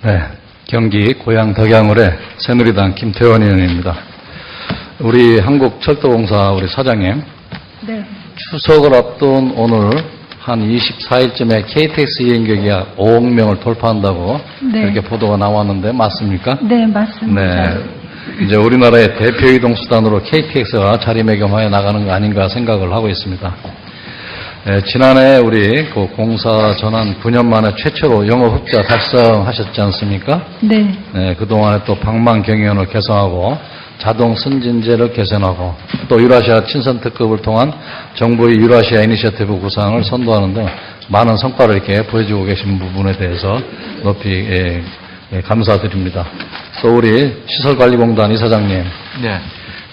네, 경기 고양 덕양을의 새누리당 김태원 의원입니다. 우리 한국철도공사 우리 사장님, 네. 추석을 앞둔 오늘 한 24일쯤에 KTX 이행객이 5억 명을 돌파한다고 네. 이렇게 보도가 나왔는데 맞습니까? 네, 맞습니다. 네. 이제 우리나라의 대표 이동 수단으로 KTX가 자리매김하여 나가는 거 아닌가 생각을 하고 있습니다. 예, 지난해 우리 그 공사 전환 9년 만에 최초로 영업 흑자 달성하셨지 않습니까? 네. 네, 그동안에 또 방만 경영을 개선하고 자동 승진제를 개선하고 또 유라시아 친선 특급을 통한 정부의 유라시아 이니셔티브 구상을 선도하는 등 많은 성과를 이렇게 보여주고 계신 부분에 대해서 높이 예, 예, 감사드립니다. 또 우리 시설관리공단 이사장님, 네.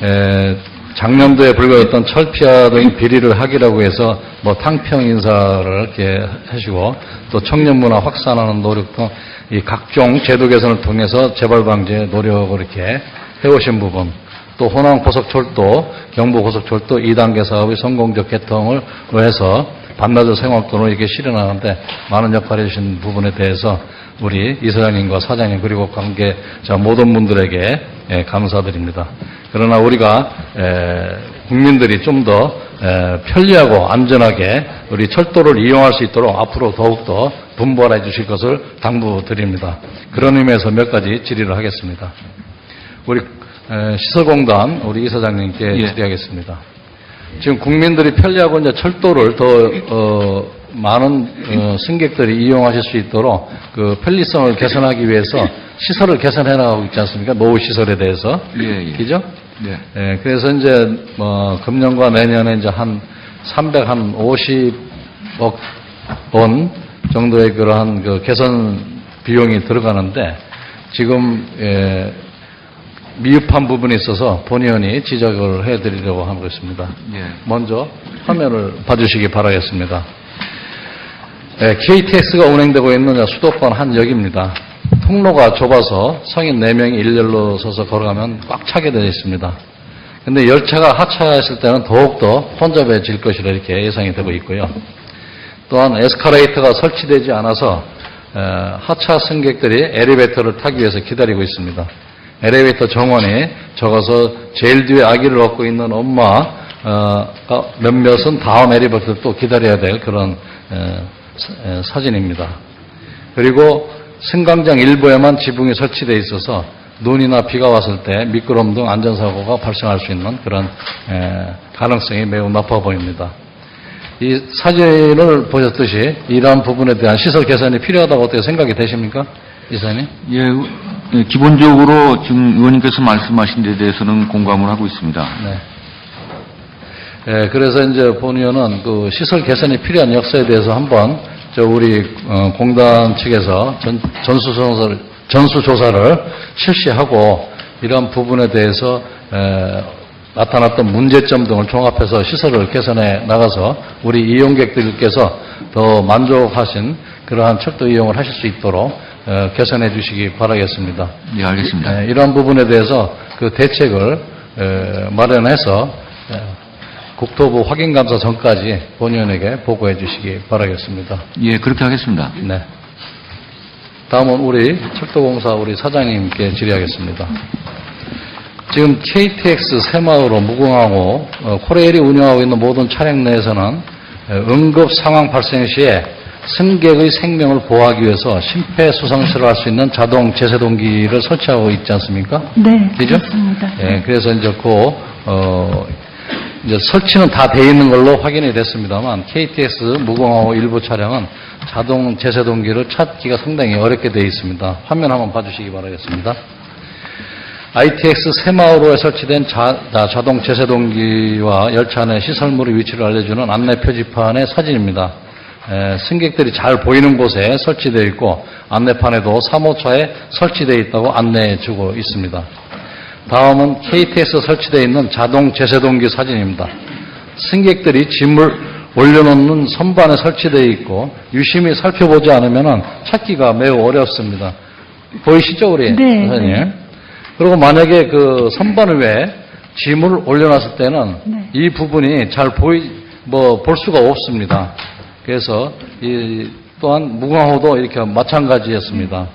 에, 작년도에 불거졌던 철피아 등 비리를 하기라고 해서 뭐 탕평 인사를 이렇게 하시고 또 청년 문화 확산하는 노력 등 이 각종 제도 개선을 통해서 재발 방지에 노력을 이렇게 해오신 부분 또 호남 고속철도, 경부 고속철도 2단계 사업의 성공적 개통을 해서 반나절 생활도로 이렇게 실현하는데 많은 역할을 해주신 부분에 대해서 우리 이사장님과 사장님 그리고 관계자 모든 분들에게 예, 감사드립니다. 그러나 우리가 에, 국민들이 좀 더 편리하고 안전하게 우리 철도를 이용할 수 있도록 앞으로 더욱더 분발해 주실 것을 당부드립니다. 그런 의미에서 몇 가지 질의를 하겠습니다. 우리 에, 시설공단 우리 이사장님께 예. 질의하겠습니다. 지금 국민들이 편리하고 이제 철도를 더 어, 많은 어, 승객들이 이용하실 수 있도록 그 편리성을 개선하기 위해서 시설을 개선해 나가고 있지 않습니까? 노후 시설에 대해서. 예, 예. 그죠? 네. 예, 그래서 이제 뭐 금년과 내년에 이제 한 350억 원 정도의 그러한 그 개선 비용이 들어가는데 지금 예, 미흡한 부분이 있어서 본의원이 지적을 해드리려고 하고 있습니다. 예. 먼저 화면을 봐주시기 바라겠습니다. 예, KTX가 운행되고 있는 수도권 한 역입니다. 통로가 좁아서 성인 4명이 일렬로 서서 걸어가면 꽉 차게 되어 있습니다. 근데 열차가 하차했을 때는 더욱더 혼잡해질 것이라 이렇게 예상이 되고 있고요. 또한 에스카레이터가 설치되지 않아서 에, 하차 승객들이 엘리베이터를 타기 위해서 기다리고 있습니다. 엘리베이터 정원이 적어서 제일 뒤에 아기를 얻고 있는 엄마가 몇몇은 다음 엘리베이터를 또 기다려야 될 그런 사진입니다. 그리고 승강장 일부에만 지붕이 설치되어 있어서 눈이나 비가 왔을 때 미끄럼 등 안전사고가 발생할 수 있는 그런 에, 가능성이 매우 높아 보입니다. 이 사진을 보셨듯이 이러한 부분에 대한 시설 개선이 필요하다고 어떻게 생각이 되십니까? 이사님? 예, 우- 예, 기본적으로 지금 의원님께서 말씀하신 데 대해서는 공감을 하고 있습니다. 네. 예, 그래서 이제 본 의원은 그 시설 개선이 필요한 역사에 대해서 한번 저 우리 어, 공단 측에서 전, 전수조사를, 전수조사를 실시하고 이런 부분에 대해서 에, 나타났던 문제점 등을 종합해서 시설을 개선해 나가서 우리 이용객들께서 더 만족하신 그러한 철도 이용을 하실 수 있도록 어, 개선해 주시기 바라겠습니다. 예, 알겠습니다. 예, 이러한 부분에 대해서 그 대책을 에, 마련해서 에, 국토부 확인감사 전까지 본위원에게 보고해 주시기 바라겠습니다. 예, 그렇게 하겠습니다. 네. 다음은 우리 철도공사 우리 사장님께 질의하겠습니다. 지금 KTX 새마을호 무궁화호 어, 코레일이 운영하고 있는 모든 차량 내에서는 에, 응급 상황 발생 시에 승객의 생명을 보호하기 위해서 심폐소생술을 할 수 있는 자동 제세동기를 설치하고 있지 않습니까? 네, 그죠? 그렇습니다. 예, 그래서 이제 그, 어, 이제 설치는 다 돼 있는 걸로 확인이 됐습니다만, KTX 무궁화호 일부 차량은 자동 제세동기를 찾기가 상당히 어렵게 되어 있습니다. 화면 한번 봐주시기 바라겠습니다. ITX 새마을호에 설치된 자, 동 제세동기와 열차 내 시설물의 위치를 알려주는 안내 표지판의 사진입니다. 에, 승객들이 잘 보이는 곳에 설치되어 있고 안내판에도 3호차에 설치되어 있다고 안내해 주고 있습니다. 다음은 KTX 설치되어 있는 자동 제세동기 사진입니다. 승객들이 짐을 올려놓는 선반에 설치되어 있고 유심히 살펴보지 않으면 찾기가 매우 어렵습니다. 보이시죠, 우리 네, 선생님? 네. 그리고 만약에 그 선반 위에 짐을 올려놨을 때는 네. 이 부분이 잘 보이 뭐 볼 수가 없습니다. 그래서 이 또한 무궁화호도 이렇게 마찬가지였습니다.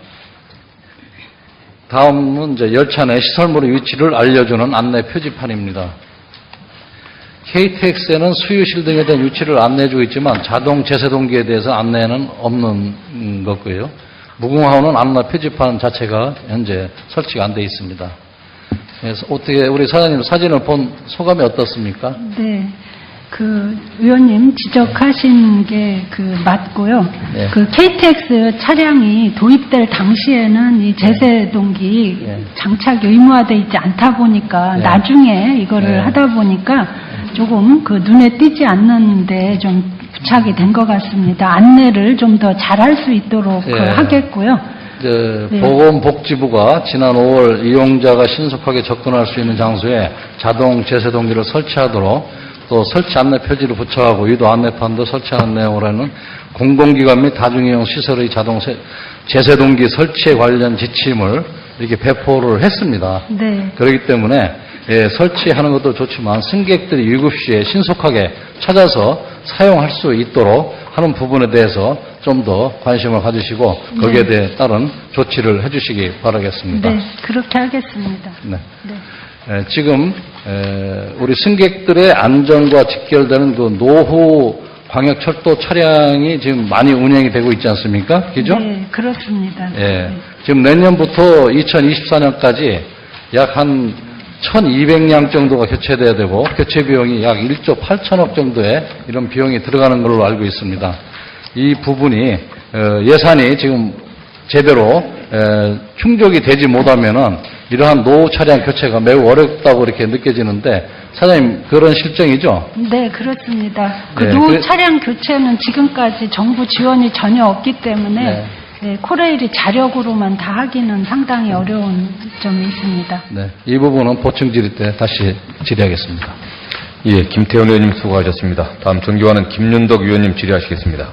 다음은 이제 열차 내 시설물의 위치를 알려주는 안내 표지판입니다. KTX에는 수유실 등에 대한 위치를 안내해주고 있지만 자동 제세동기에 대해서 안내는 없는 음, 것고요. 무궁화호는 안내 표지판 자체가 현재 설치가 안 돼 있습니다. 그래서 어떻게 우리 사장님 사진을 본 소감이 어떻습니까? 네. 그 의원님 지적하신 게 그 맞고요. 네. 그 KTX 차량이 도입될 당시에는 이 제세 동기 네. 장착 의무화돼 있지 않다 보니까 네. 나중에 이거를 네. 하다 보니까 조금 그 눈에 띄지 않는데 좀 부착이 된 것 같습니다. 안내를 좀 더 잘할 수 있도록 그 네. 하겠고요. 네. 보건복지부가 지난 5월 이용자가 신속하게 접근할 수 있는 장소에 자동 제세 동기를 설치하도록 또 설치 안내 표지를 부착하고 유도 안내판도 설치하는 내용으로는 공공기관 및 다중이용 시설의 자동 세- 제세동기 설치에 관련 지침을 이렇게 배포를 했습니다. 네. 그렇기 때문에 예, 설치하는 것도 좋지만 승객들이 위급 시에 신속하게 찾아서 사용할 수 있도록 하는 부분에 대해서 좀 더 관심을 가지시고 거기에 네. 대해 따른 조치를 해주시기 바라겠습니다. 네, 그렇게 하겠습니다. 네. 네. 에, 지금 에, 우리 승객들의 안전과 직결되는 그 노후 광역철도 차량이 지금 많이 운행이 되고 있지 않습니까? 그죠? 네, 그렇습니다. 예. 네. 지금 내년부터 2024년까지 약 한 1200량 정도가 교체돼야 되고 교체 비용이 약 1조 8천억 정도의 이런 비용이 들어가는 걸로 알고 있습니다. 이 부분이 어, 예산이 지금 제대로 에, 충족이 되지 못하면은 이러한 노후 차량 교체가 매우 어렵다고 이렇게 느껴지는데 사장님 그런 실정이죠? 네, 그렇습니다. 그 네, 노후 그래- 차량 교체는 지금까지 정부 지원이 전혀 없기 때문에 네. 네, 코레일이 자력으로만 다 하기는 상당히 어려운 점이 있습니다. 네. 이 부분은 보충 질의 때 다시 질의하겠습니다. 예, 김태원 의원님 수고하셨습니다. 다음 정기와는 김윤덕 의원님 질의하시겠습니다.